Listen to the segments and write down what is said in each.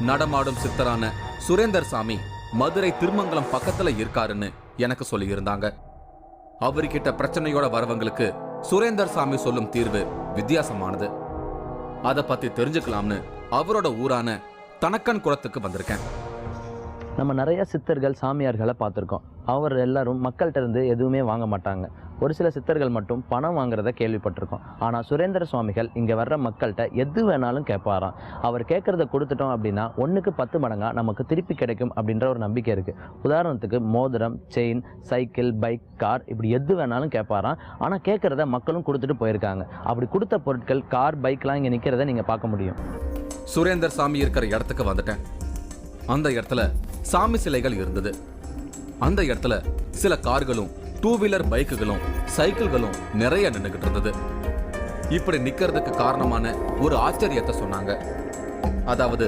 நடமாடும் சித்தரான சுரேந்தர் சாமி மதுரை திருமங்கலம் பக்கத்துல இருக்காருன்னு எனக்கு சொல்லியிருந்தாங்க. அவர்கிட்ட பிரச்சனையோட வரவங்களுக்கு சுரேந்தர் சாமி சொல்லும் தீர்வு வித்தியாசமானது. அதை பத்தி தெரிஞ்சுக்கலாம்னு அவரோட ஊரான தனக்கன் குளத்துக்கு வந்திருக்கேன். நம்ம நிறைய சித்தர்கள் சாமியார்களை பார்த்துருக்கோம். அவர் எல்லாரும் மக்கள்கிட்ட இருந்து எதுவுமே வாங்க மாட்டாங்க. ஒரு சில சித்தர்கள் மட்டும் பணம் வாங்குறத கேள்விப்பட்டிருக்கோம். ஆனால் சுரேந்திர சுவாமிகள் இங்கே வர்ற மக்கள்கிட்ட எது வேணாலும் கேட்பாராம் அவர் கேட்குறத கொடுத்துட்டோம் அப்படின்னா ஒன்றுக்கு பத்து மடங்காக நமக்கு திருப்பி கிடைக்கும் அப்படின்ற ஒரு நம்பிக்கை இருக்குது உதாரணத்துக்கு மோதிரம் செயின் சைக்கிள் பைக் கார் இப்படி எது வேணாலும் கேட்பாராம் ஆனால் கேட்குறத மக்களும் கொடுத்துட்டு போயிருக்காங்க. அப்படி கொடுத்த பொருட்கள் கார் பைக்லாம் இங்கே நிற்கிறத நீங்கள் பார்க்க முடியும். சுரேந்தர் சாமி இருக்கிற இடத்துக்கு வந்துட்டேன். அந்த இடத்துல சாமி சிலைகள் இருந்தது. அந்த இடத்துல சில கார்களும் டூ வீலர் பைக்குகளும் சைக்கிள்களும் நிறைய நின்றுகிட்டு இருந்தது. இப்படி நிக்கிறதுக்கு காரணமான ஒரு ஆச்சரியத்தை சொன்னாங்க. அதாவது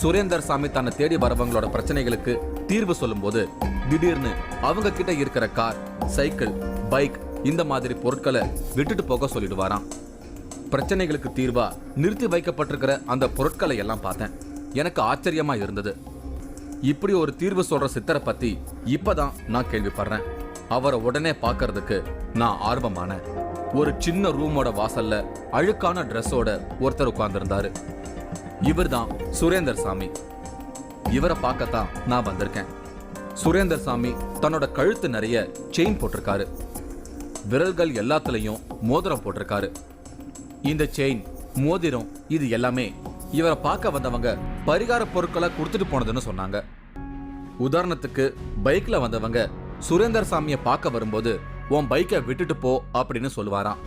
சுரேந்தர் சாமி தன்னை தேடி வரவங்களோட பிரச்சனைகளுக்கு தீர்வு சொல்லும்போது திடீர்னு அவங்க கிட்ட இருக்கிற கார் சைக்கிள் பைக் இந்த மாதிரி பொருட்களை விட்டுட்டு போக சொல்லிடுவாராம். பிரச்சனைகளுக்கு தீர்வா நிறுத்தி வைக்கப்பட்டிருக்கிற அந்த பொருட்களை எல்லாம் பார்த்தேன். எனக்கு ஆச்சரியமா இருந்தது. இப்படி ஒரு தீர்வு சொல்ற சித்தரை பத்தி இப்பதான் நான் கேள்விப்படுறேன். அவரை உடனே பார்க்கறதுக்கு நான் ஆர்வமானேன். ஒரு சின்ன ரூமோட வாசல்ல அழுக்கான ட்ரெஸ்ஸோட ஒருத்தர் உட்கார்ந்திருந்தாரு. இவர்தான் சுரேந்தர் சாமி இவரை பார்க்கத்தான் நான் வந்திருக்கேன். சுரேந்தர் சாமி தன்னோட கழுத்து நிறைய செயின் போட்டிருக்காரு. விரல்கள் எல்லாத்துலேயும் மோதிரம் போட்டிருக்காரு. இந்த செயின் மோதிரம் இது எல்லாமே இவரை பார்க்க வந்தவங்க பரிகார பொருட்களை கொடுத்துட்டு போனதுன்னு சொன்னாங்க. உதாரணத்துக்கு பைக்கில் வந்தவங்க சுரேந்தர் சாமியை பார்க்க வரும்போது உன் பைக்கை விட்டுட்டு போ அப்படின்னு சொல்லுவாராம்.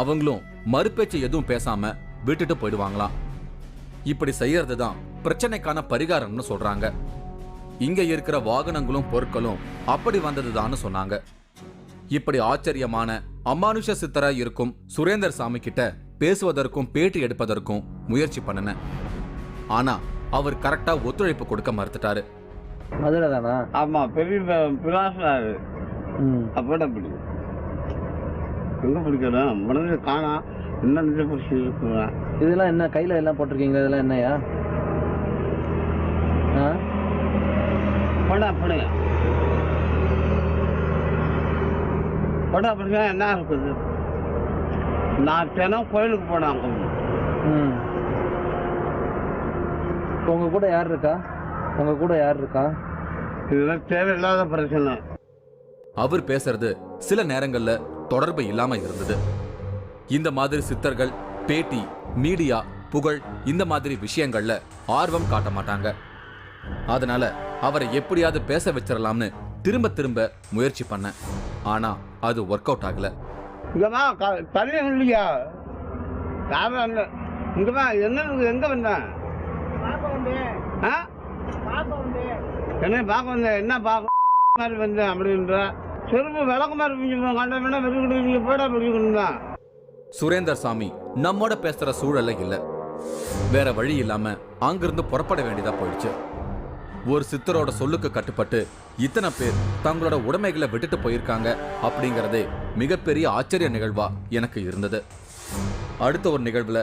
அவங்களும் மறுபேச்சு எதுவும் பேசாம விட்டுட்டு போயிடுவாங்களாம். இப்படி செய்யறது தான் பிரச்சனைக்கான பரிகாரம்னு சொல்றாங்க. இங்க இருக்கிற வாகனங்களும் பொருட்களும் அப்படி வந்ததுதான்னு சொன்னாங்க. இப்படி ஆச்சரியமான அமானுஷ சித்தரா இருக்கும் சுரேந்தர் சாமி கிட்ட பேசுவதற்கும் பேட்டி எடுப்பதற்கும் முயற்சி பண்ணினேன். ஆனா அவர் கரெக்டா ஒத்துழைப்பு கொடுக்க மறுத்துட்டாரு. மதுரை தானா? ஆமா பெரிய பிராசனாரு ம். அப்பட. பிடிக்கும் எங்க பிடிக்கணும் மனதில் காணா. என்ன நிஜ பிடிச்சி இதெல்லாம் என்ன கையில் எல்லாம் போட்டிருக்கீங்க இதெல்லாம் என்னையா? படா படுங்க படா பிடிச்சா என்ன இருக்குது? நான் தினம் கோயிலுக்கு போனேன் உங்க கூட யார் இருக்கா? உங்க கூட யார் இருக்கா? இதெல்லாம் தேவையில்லாத பிரச்சனை. அவர் பேசுறது சில நேரங்கள்ல தொடர்பு இல்லாம இருந்தது. இந்த மாதிரி சித்தர்கள் பேட்டி மீடியா புகழ் இந்த மாதிரி விஷயங்கள்ல ஆர்வம் காட்ட மாட்டாங்க. அதனால அவரை எப்படியாவது பேச வச்சிடலாம்னு திரும்ப திரும்ப முயற்சி பண்ணேன். ஆனா அது ஒர்க் அவுட் ஆகல. இங்கம்மா க- தண்ணி இல்லையா? இங்கம்மா என்ன? எங்க வந்தேன்? ஆ? என்ன பார்க்க வந்தேன் என்ன பார்க்க மாதிரி வந்தேன் அப்படின்ற. செருப்பு விளக்க மாதிரி கண்ட வேணா வெறுக்கிட்டு போடா தான். சுரேந்தர் சாமி நம்மோட பேசுற சூழல்ல இல்ல. வேற வழி இல்லாம அங்கிருந்து புறப்பட வேண்டியதா போயிடுச்சு. ஒரு சித்தரோட சொல்லுக்கு கட்டுப்பட்டு இத்தனை பேர் தங்களோட உடைமைகளை விட்டுட்டு போயிருக்காங்க அப்படிங்கறதே மிகப்பெரிய ஆச்சரிய நிகழ்வா எனக்கு இருந்தது. அடுத்த ஒரு நிகழ்வுல